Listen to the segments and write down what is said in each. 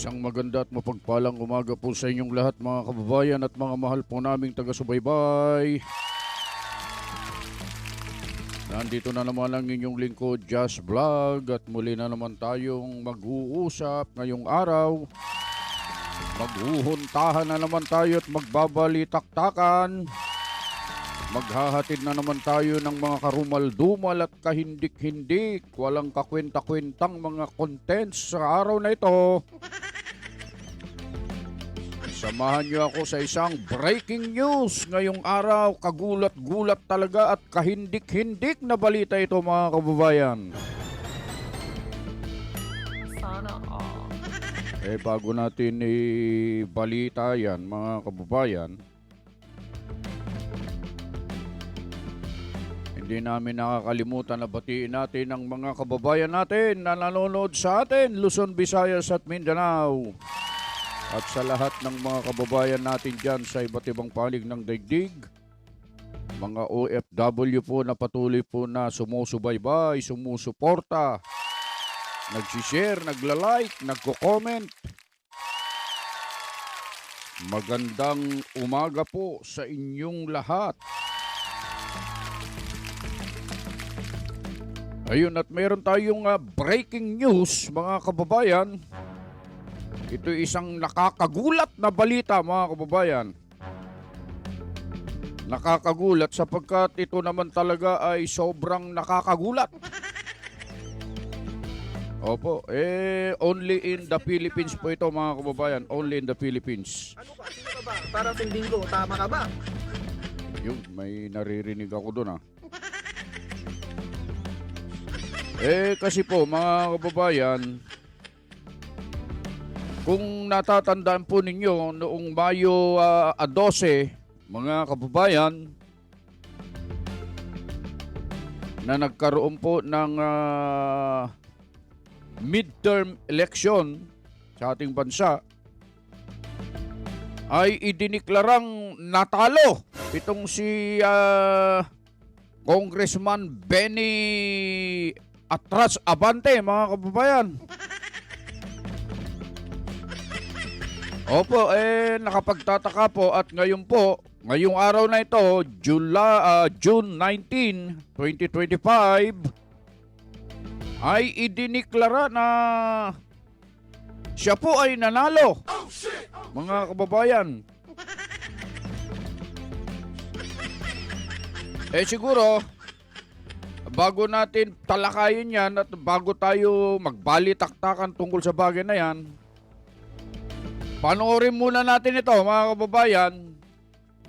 Isang maganda at mapagpalang umaga po sa inyong lahat mga kababayan at mga mahal po naming taga-subaybay. Nandito na naman ang inyong lingkod, Just Vlog at muli na naman tayong mag-uusap ngayong araw. Maghuhuntahan na naman tayo at magbabalitaktakan. Maghahatid na naman tayo ng mga karumal-dumal at kahindik-hindik. Walang kakwenta-kwentang mga contents sa araw na ito. Samahan niyo ako sa isang breaking news ngayong araw. Kagulat-gulat talaga at kahindik-hindik na balita ito mga kababayan. Sana all. Eh bago natin i-balita yan mga kababayan, hindi namin nakakalimutan na batiin natin ang mga kababayan natin na nanonood sa atin, Luzon, Visayas at Mindanao. At sa lahat ng mga kababayan natin dyan sa iba't ibang panig ng daigdig, mga OFW po na patuloy po na sumusubaybay, sumusuporta, nagsishare, nagla-like, nagko-comment. Magandang umaga po sa inyong lahat. Ayun at meron tayong ah, breaking news mga kababayan. Ito isang nakakagulat na balita mga kababayan. Nakakagulat sapagkat ito naman talaga ay sobrang nakakagulat. Opo, eh only in the Philippines po ito mga kababayan, only in the Philippines. Ano ba? Sino ka ba? Para sundin ko, tama ka ba? Yung may naririnig ako doon ah. Eh kasi po mga kababayan, kung natatandaan po ninyo noong Mayo ah, 12, mga kababayan, na nagkaroon po ng ah, midterm election sa ating bansa, ay idiniklarang natalo itong si ah, Congressman Benny Atras Abante, mga kababayan. Opo, eh nakapagtataka po at ngayon po, ngayong araw na ito, July, ah, June 19, 2025, ay idiniklara na siya po ay nanalo. Mga kababayan. Eh siguro, bago natin talakayin yan at bago tayo magbalitaktakan tungkol sa bagay na yan, panoorin muna natin ito mga kababayan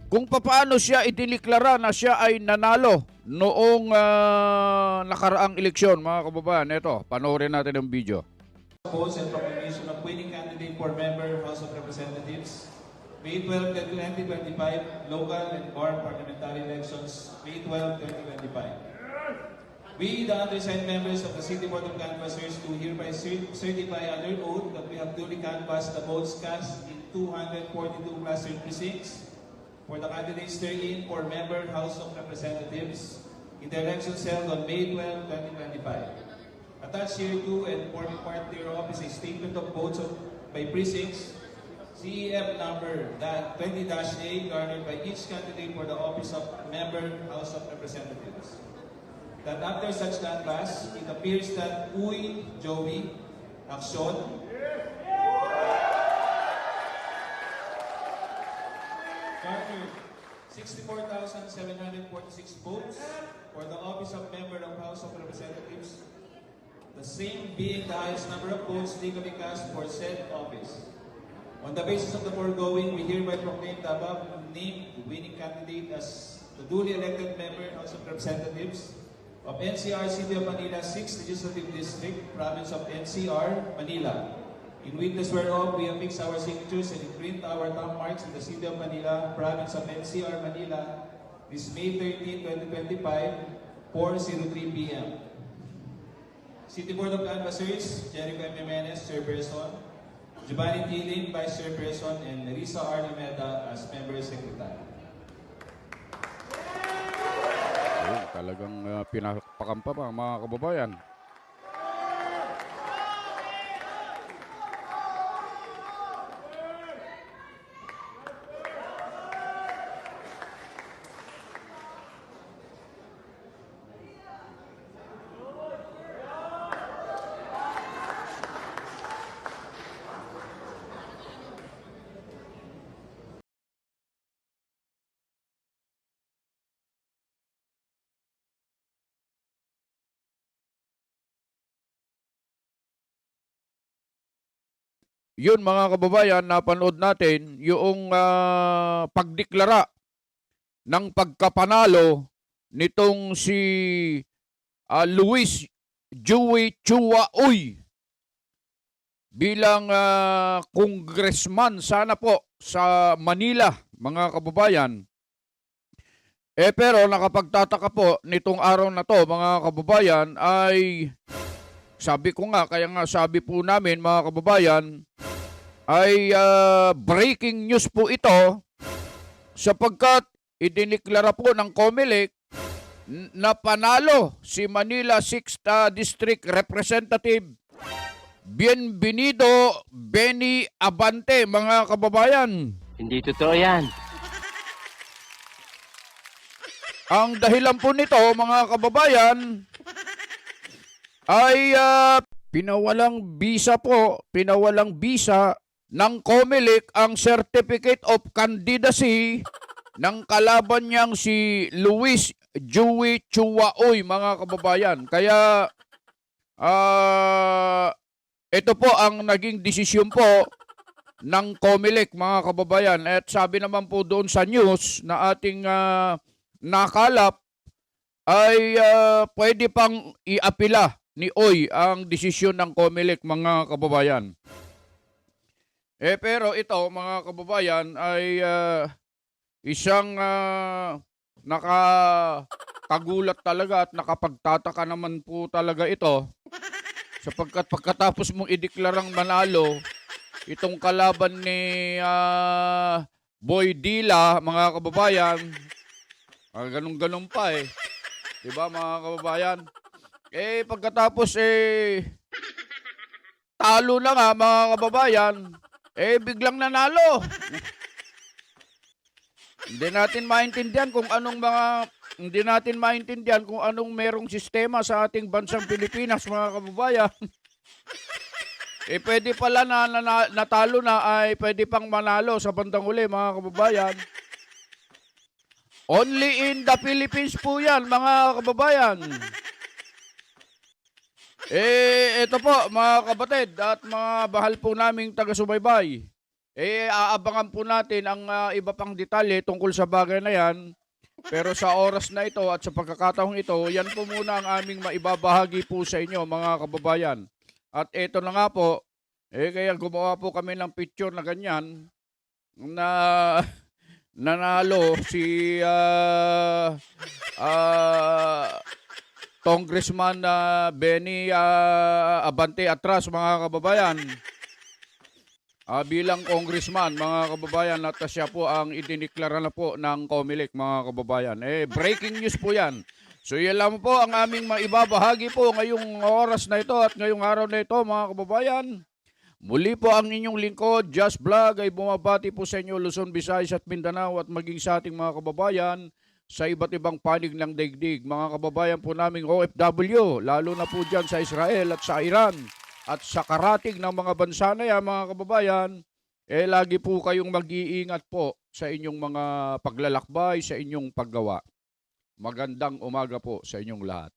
kung paano siya idiniklara na siya ay nanalo noong ah, nakaraang eleksyon mga kababayan. Ito, panoorin natin ang video. Votes and proclamation of winning candidate for member House of Representatives, May 12, 2025, local and bar parliamentary elections, May 12, 2025. We, the undersigned members of the City Board of Canvassers, do hereby certify under oath that we have duly canvassed the votes cast in 242 cluster precincts for the candidates therein for member House of Representatives in the elections held on May 12, 2025. Attached here to and forming part thereof is a statement of votes of, by precincts, CEF number 20-A garnered by each candidate for the office of member House of Representatives. That after such canvass, it appears that Uy Joey Action garnered 64,746 votes for the office of member of House of Representatives, the same being the highest number of votes legally cast for said office. On the basis of the foregoing, we hereby proclaim the above named winning candidate as the duly elected member of House of Representatives of NCR City of Manila 6th Legislative District, Province of NCR, Manila. In witness whereof, we affix our signatures and imprint our thumb marks in the City of Manila, Province of NCR, Manila, this May 13, 2025, 4.03 p.m. City Board of Canvassers, Jericho M. Jimenez, Chairperson, Giovanni Tiling, Vice Chairperson, and Risa Arnameda as Member Secretary. Talagang uh, pinapakan pa pa mga kababayan. Yun mga kababayan, napanood natin yung ah, pagdeklara ng pagkapanalo nitong si ah, Luis Joey Chua Uy bilang ah, congressman sana po sa Manila, mga kababayan. Eh pero nakapagtataka po nitong araw na to mga kababayan ay sabi ko nga, kaya nga sabi po namin mga kababayan ay ah, breaking news po ito sapagkat idiniklara po ng COMELEC na panalo si Manila 6th ah, District Representative Bienvenido Benny Abante mga kababayan. Hindi totoo yan. Ang dahilan po nito, mga kababayan, ay ah, pinawalang visa po, pinawalang visa ng COMELEC ang Certificate of Candidacy ng kalaban niyang si Luis Joey Chuaoy, mga kababayan. Kaya, ah, ito po ang naging desisyon po ng COMELEC, mga kababayan. At sabi naman po doon sa news na ating ah, nakalap ay ah, pwede pang iapila ni Oy ang desisyon ng COMELEC mga kababayan. Eh pero ito mga kababayan ay ah, isang uh, nakakagulat talaga at nakapagtataka naman po talaga ito sapagkat pagkatapos mong ideklarang manalo itong kalaban ni ah, Boy Dila mga kababayan Ah, ganun-ganun pa eh. 'Di ba mga kababayan? Eh pagkatapos eh talo na nga mga kababayan, eh biglang nanalo. hindi natin maintindihan kung anong mga hindi natin maintindihan kung anong merong sistema sa ating bansang Pilipinas mga kababayan. eh pwede pala na, na, na natalo na ay pwede pang manalo sa bandang uli mga kababayan. Only in the Philippines po yan, mga kababayan. Eh, ito po, mga kapatid at mga bahal po naming taga-subaybay. Eh, aabangan po natin ang ah, iba pang detalye tungkol sa bagay na yan. Pero sa oras na ito at sa pagkakataong ito, yan po muna ang aming maibabahagi po sa inyo, mga kababayan. At ito na nga po, eh, kaya gumawa po kami ng picture na ganyan na nanalo si ah ah, Congressman na Benny ah, Abante Atras mga kababayan. Ah, bilang congressman mga kababayan at siya po ang idiniklara na po ng COMELEC mga kababayan. Eh breaking news po 'yan. So yan lang po ang aming maibabahagi po ngayong oras na ito at ngayong araw na ito mga kababayan. Muli po ang inyong lingkod, Just Vlog, ay bumabati po sa inyo Luzon, Visayas at Mindanao at maging sa ating mga kababayan sa iba't ibang panig ng daigdig. Mga kababayan po naming OFW, lalo na po dyan sa Israel at sa Iran at sa karatig ng mga bansa na yan, mga kababayan, eh lagi po kayong mag-iingat po sa inyong mga paglalakbay, sa inyong paggawa. Magandang umaga po sa inyong lahat.